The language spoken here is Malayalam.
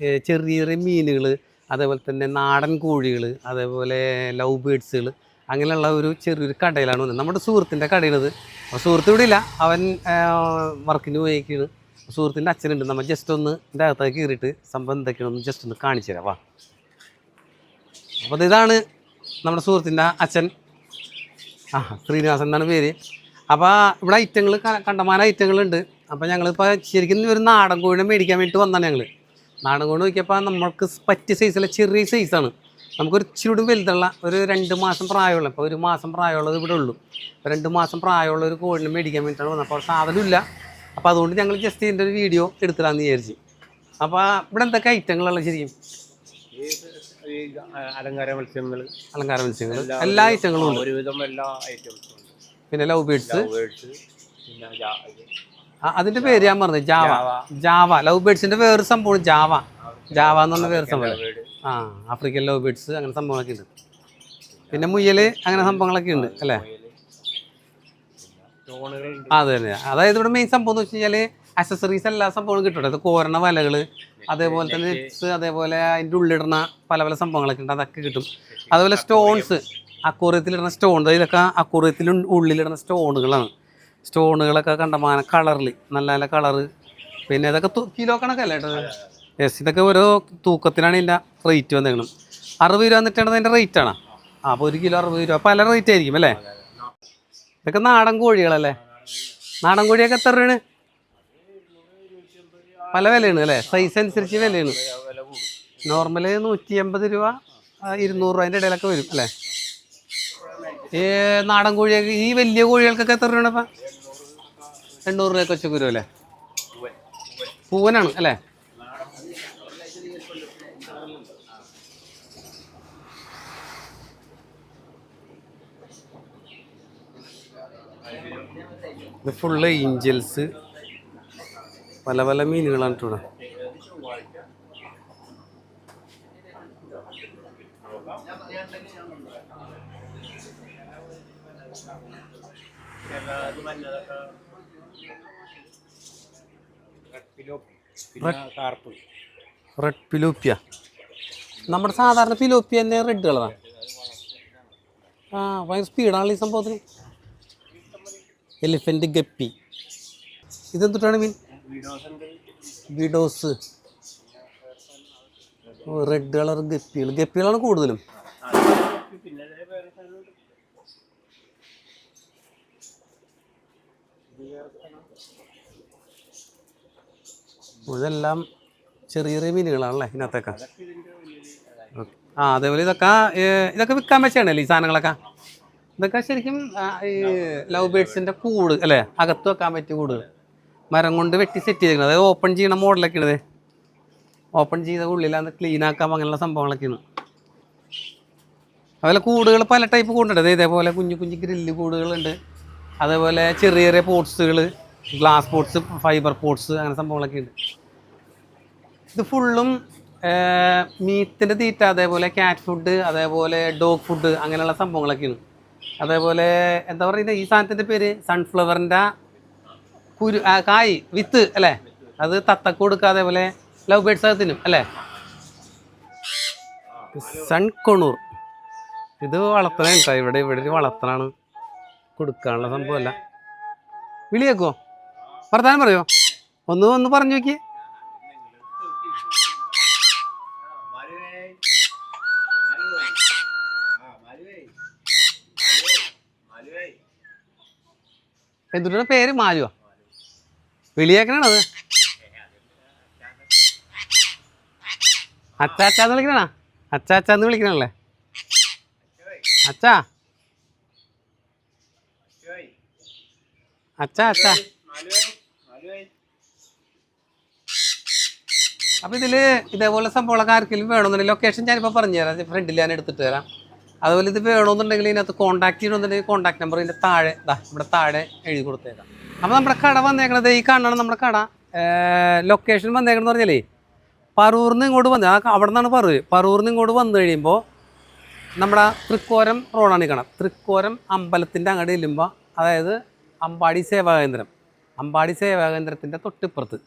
ചെറിയ ചെറിയ മീനുകൾ അതേപോലെ തന്നെ നാടൻ കോഴികൾ അതേപോലെ ലവ് ബേഡ്സുകൾ അങ്ങനെയുള്ള ഒരു ചെറിയൊരു കടയിലാണ് വന്നത്. നമ്മുടെ സുഹൃത്തിന്റെ കടയാണിത്. അപ്പോൾ സുഹൃത്ത് ഇവിടെ ഇല്ല. അവൻ വർക്കിന് പോയേക്കാണ്. സുഹൃത്തിന്റെ അച്ഛനുണ്ട്. നമ്മൾ ജസ്റ്റ് ഒന്ന് ഇതിന്റെ അകത്തേക്ക് കയറിയിട്ട് സംഭവം എന്തൊക്കെയാണെന്ന് ജസ്റ്റ് ഒന്ന് കാണിച്ചു തരാം. വാ. അപ്പോൾ ഇതാണ് നമ്മുടെ സുഹൃത്തിന്റെ അച്ഛൻ. ആ ശ്രീനിവാസൻ എന്നാണ് പേര്. അപ്പോൾ ഇവിടെ ഐറ്റങ്ങൾ കണ്ടമാന ഐറ്റങ്ങളുണ്ട്. അപ്പോൾ ഞങ്ങളിപ്പോൾ ശരിക്കും ഒരു നാടൻ കോഴിനെ മേടിക്കാൻ വേണ്ടിയിട്ട് വന്നതാണ് ഞങ്ങൾ നാടൻ കോഴി നോക്കിയപ്പോൾ നമുക്ക് പറ്റിയ സൈസിലെ ചെറിയ സൈസാണ് നമുക്കൊരു ഇച്ചിരി വലുതുള്ള ഒരു രണ്ട് മാസം പ്രായമുള്ള ഇപ്പോൾ ഒരു മാസം പ്രായമുള്ളത് ഇവിടെ ഉള്ളൂ. അപ്പോൾ രണ്ട് മാസം പ്രായമുള്ള ഒരു കോഴിനെ മേടിക്കാൻ വേണ്ടിയിട്ടാണ് വന്നത്. അപ്പോൾ സാധനമില്ല അപ്പോൾ അതുകൊണ്ട് ഞങ്ങൾ ജസ്റ്റ് ഇതിന്റെ ഒരു വീഡിയോ എടുത്തിടാമെന്ന് വിചാരിച്ചു. അപ്പോൾ ഇവിടെ എന്തൊക്കെ ഐറ്റങ്ങളുള്ള ശരിക്കും? അലങ്കാര മത്സ്യങ്ങൾ അലങ്കാര മത്സ്യങ്ങൾ എല്ലാ ഐറ്റങ്ങളും ഉണ്ട്. ഒരുവിധം എല്ലാ ഐറ്റംസും പിന്നെ ലവ് ബേഡ്സ്. പിന്നെ അതിന്റെ പേര് ഞാൻ പറഞ്ഞു ജാവ. ജാവ. ലവ് ബേഡ്സിന്റെ വേറെ സംഭവം ജാവ. ജാവ എന്ന് പറഞ്ഞ വേറെ സംഭവം ആ ആഫ്രിക്കൻ ലവ് ബേഡ്സ് അങ്ങനെ സംഭവങ്ങളൊക്കെ ഉണ്ട്. പിന്നെ മുയൽ അങ്ങനെ സംഭവങ്ങളൊക്കെ ഉണ്ട് അല്ലേ? അത് തന്നെ. അതായത് ഇവിടെ മെയിൻ സംഭവം എന്ന് വെച്ച് കഴിഞ്ഞാൽ അക്സസറീസ് എല്ലാ സംഭവങ്ങളും കിട്ടും അത് കോരണ വലകൾ അതേപോലെ തന്നെ നെറ്റ്സ് അതേപോലെ അതിന്റെ ഉള്ളിടുന്ന പല പല സംഭവങ്ങളൊക്കെ ഉണ്ട്. അതൊക്കെ കിട്ടും. അതേപോലെ സ്റ്റോൺസ് അക്കൂറിയത്തിലിടുന്ന സ്റ്റോൺ ഇതൊക്കെ അക്കൂറിയത്തിൽ ഉള്ളിലിടുന്ന സ്റ്റോണുകളാണ് സ്റ്റോണുകളൊക്കെ കണ്ടമാന കളറിൽ നല്ല നല്ല കളറ്. പിന്നെ ഇതൊക്കെ കിലോ കണക്കല്ലേ കേട്ടോ യെസ് ഇതൊക്കെ ഓരോ തൂക്കത്തിനാണ് ഇല്ല റേറ്റ് വന്നേക്കണം. അറുപത് രൂപ വന്നിട്ടാണ് അതിന്റെ റേറ്റ് ആണ്. ആ അപ്പോൾ ഒരു കിലോ അറുപത് രൂപ. പല റേറ്റ് ആയിരിക്കും അല്ലേ? ഇതൊക്കെ നാടൻ കോഴികളല്ലേ? നാടൻ കോഴിയൊക്കെ എത്ര രൂപയാണ്? പല വിലയാണ് അല്ലേ? സൈസ് അനുസരിച്ച് വിലയാണ്. നോർമൽ നൂറ്റി എൺപത് രൂപ ഇരുന്നൂറ് രൂപ അതിന്റെ ഇടയിലൊക്കെ വരും അല്ലേ? ഈ നാടൻ കോഴിയൊക്കെ ഈ വലിയ കോഴികൾക്കൊക്കെ എത്ര രൂപ എണ്ണൂറ് രൂപയൊക്കെ കൊച്ചു വരും അല്ലേ? പൂവനാണ് അല്ലേ? ഫുള്ള് ഏഞ്ചൽസ് പല പല മീനുകളാണ് കേട്ടോ ഇവിടെ പിന്നെ കാർപ്പ് റെഡ് പിലോപ്പിയ നമ്മുടെ സാധാരണ പിലോപ്പിയ തന്നെ റെഡ് കളറാണ് ആ ഭയങ്കര സ്പീഡാണല്ലോ ഈ സംഭവത്തിന്. എലിഫന്റ് ഗപ്പി ഇതെന്തുട്ടാണ് മീൻ? വിഡോസ് റെഡ് കളർ ഗപ്പികൾ ഗപ്പികളാണ് കൂടുതലും പിന്നെ വേറെ സാധനമുണ്ട് ഇതെല്ലാം ചെറിയ ചെറിയ മീനുകളാണല്ലേ ഇതിനകത്തൊക്കെ? ആ അതേപോലെ ഇതൊക്കെ ഇതൊക്കെ വിൽക്കാൻ വെച്ചാണല്ലേ ഈ സാധനങ്ങളൊക്കെ? ഇതൊക്കെ ശരിക്കും ഈ ലവ് ബേഡ്സിന്റെ കൂട് അല്ലേ? അകത്ത് വെക്കാൻ പറ്റിയ കൂട്. മരം കൊണ്ട് വെട്ടി സെറ്റ് ചെയ്തിരിക്കുന്നത്. അതായത് ഓപ്പൺ ചെയ്യണ മോഡലൊക്കെ ഉണ്ട് ഓപ്പൺ ചെയ്ത ഉള്ളിലാന്ന് ക്ലീൻ ആക്കാം അങ്ങനെയുള്ള സംഭവങ്ങളൊക്കെയാണ്. അതുപോലെ കൂടുകൾ പല ടൈപ്പ് കൂടുണ്ട്. ഇതേപോലെ കുഞ്ഞു കുഞ്ഞു ഗ്രില്ല് കൂടുകളുണ്ട്. അതേപോലെ ചെറിയ ചെറിയ പോർട്സുകൾ ഗ്ലാസ് പോർട്സ് ഫൈബർ പോർട്സ് അങ്ങനെ സംഭവങ്ങളൊക്കെ ഉണ്ട്. ഇത് ഫുള്ളും മീറ്റിന്റെ തീറ്റ അതേപോലെ കാറ്റ് ഫുഡ് അതേപോലെ ഡോഗ് ഫുഡ് അങ്ങനെയുള്ള സംഭവങ്ങളൊക്കെയാണ് അതേപോലെ എന്താ പറയുന്നത് ഈ സാധനത്തിന്റെ പേര് സൺഫ്ലവറിന്റെ കുരു കായ് വിത്ത് അല്ലേ? അത് തത്തക്ക് കൊടുക്കുക അതേപോലെ ലവ് ബേഡ്സ് അത് തിന്നും അല്ലേ? സൺകൊണൂർ. ഇത് വളർത്തണ ഇവിടെ ഇവിടെ ഒരു വളർത്തണാണ്. കൊടുക്കാനുള്ള സംഭവമല്ല. വിളിയേക്കോ. വർത്താനം പറയോ? ഒന്ന് ഒന്ന് പറഞ്ഞു നോക്കിയേ എന്തുട്ടാണ് പേര്? മാലുവാ. വിളിയേക്കണത് അച്ചാച്ചാന്ന് വിളിക്കണ അച്ചാച്ചാന്ന് വിളിക്കണല്ലേ അച്ചാ. അച്ചാ അച്ചാ അപ്പൊ ഇതിൽ ഇതേപോലെ സംഭവങ്ങളൊക്കെ ആർക്കെങ്കിലും വേണമെന്നുണ്ടെങ്കിൽ ലൊക്കേഷൻ ഞാനിപ്പോ പറഞ്ഞു തരാം. ഫ്രണ്ടിൽ ഞാൻ എടുത്തിട്ട് തരാം. അതുപോലെ ഇത് വേണമെന്നുണ്ടെങ്കിൽ ഇതിനകത്ത് കോൺടാക്ട് ചെയ്യണമെന്നുണ്ടെങ്കിൽ കോൺടാക്ട് നമ്പർ ഇതിന്റെ താഴെ ഇവിടെ താഴെ എഴുതി കൊടുത്തേക്കാം. അപ്പോൾ നമ്മുടെ കട വന്നേക്കണത് ഈ കാണണം നമ്മുടെ കട ലൊക്കേഷൻ വന്നേക്കണെന്ന് പറഞ്ഞാലേ പറൂർന്ന് ഇങ്ങോട്ട് വന്ന് ആ അവിടെ നിന്നാണ് പറ പറൂർന്ന് ഇങ്ങോട്ട് വന്നു കഴിയുമ്പോൾ നമ്മുടെ തൃക്കോരം റോഡാണ് ഈ കാണാം തൃക്കോരം അമ്പലത്തിന്റെ അങ്ങോട്ട് ചെല്ലുമ്പോൾ അതായത് അമ്പാടി സേവാകേന്ദ്രം. അമ്പാടി സേവാകേന്ദ്രത്തിന്റെ തൊട്ടിപ്പുറത്ത്.